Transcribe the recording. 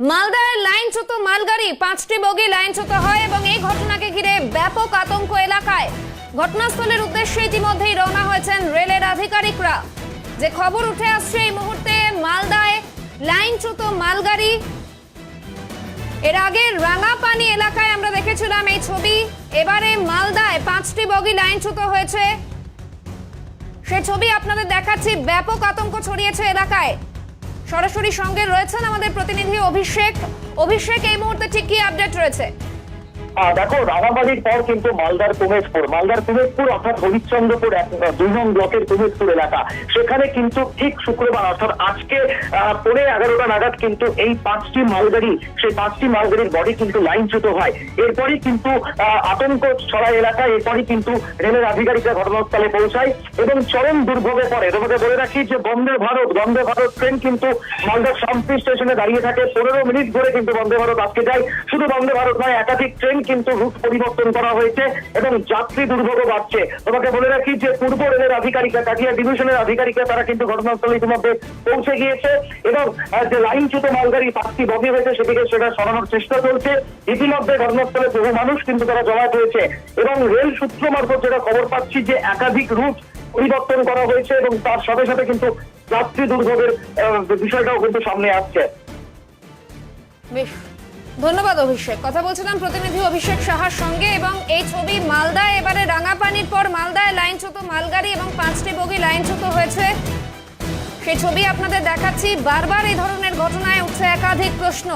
মালদায় লাইনচ্যুত মালগাড়ি, পাঁচটি বগি লাইনচ্যুত হয় এবং এই ঘটনাকে ঘিরে ব্যাপক আতঙ্ক এলাকায়। ঘটনাস্থলের উদ্দেশ্যে ইতিমধ্যেই রওনা হয়েছেন রেলের আধিকারিকরা। যে খবর উঠে আসছে এই মুহূর্তে মালদায় লাইনচ্যুত মালগাড়ি। এর আগে রাঙাপানি এলাকায় আমরা দেখেছিলাম এই ছবি। এবারে মালদায় পাঁচটি বগি লাইনচ্যুত হয়েছে। সে ছবি আপনাদের দেখাচ্ছি। ব্যাপক আতঙ্ক ছড়িয়েছে এলাকায়। সরাসরি সঙ্গে রয়েছেন আমাদের প্রতিনিধি অভিষেক। অভিষেক এই মুহূর্তে ঠিক কি আপডেট রয়েছে? দেখো, রাঙামাটির পর কিন্তু মালদার কুমেশপুর। মালদার কুমেশপুর অর্থাৎ হরিশ্চন্দ্রপুর দুই নং ব্লকের কুমেশপুর এলাকা। সেখানে কিন্তু ঠিক শুক্রবার, অর্থাৎ আজকে পৌনে এগারোটা নাগাদ কিন্তু এই পাঁচটি মালগাড়ি, সেই পাঁচটি মালগাড়ির বডি কিন্তু লাইনচ্যুত হয়। এরপরই কিন্তু আতঙ্ক ছড়া এলাকায় এরপরই কিন্তু রেলের আধিকারিকরা ঘটনাস্থলে পৌঁছায় এবং চরম দুর্ভোগে পড়ে। তোমাকে বলে রাখি যে বন্দে ভারত বন্দে ভারত ট্রেন কিন্তু মালদার শান্তি স্টেশনে দাঁড়িয়ে থাকে। পনেরো মিনিট ধরে কিন্তু বন্দে ভারত আজকে যায়। শুধু বন্দে ভারত নয়, একাধিক ট্রেন কিন্তু রুট পরিবর্তন করা হয়েছে এবং যাত্রী দুর্ভোগও বাড়ছে। তোমাকে বলে রাখি যে পূর্ব রেলের আধিকারিকরা, কাটিয়া ডিভিশনের আধিকারিকরা, তারা কিন্তু ঘটনাস্থলে ইতিমধ্যে পৌঁছে গিয়েছে এবং যে লাইনচ্যুত মালগাড়ি পাঁচটি বগি হয়েছে সেদিকে সেটা সরানোর চেষ্টা চলছে। ইতিমধ্যে ঘটনাস্থলে বহু মানুষ কিন্তু তারা জমায়েত হয়েছে এবং রেল সূত্র মারফত যেটা খবর পাচ্ছি যে একাধিক রুট পরিবর্তন করা হয়েছে এবং তার সাথে সাথে কিন্তু যাত্রী দুর্ভোগের বিষয়টাও কিন্তু সামনে আসছে। বেশ। ধন্যবাদ অভিষেক। কথা বলছিলাম প্রতিনিধি অভিষেক সাহার সঙ্গে এবং এই ছবি মালদায় এবারে রাঙাপানির পর মালদায় লাইনচ্যুত মালগাড়ি এবং পাঁচটি বগি লাইনচ্যুত হয়েছে। সেই ছবি আপনাদের দেখাচ্ছি। বারবার এই ধরনের ঘটনায় উঠছে একাধিক প্রশ্ন।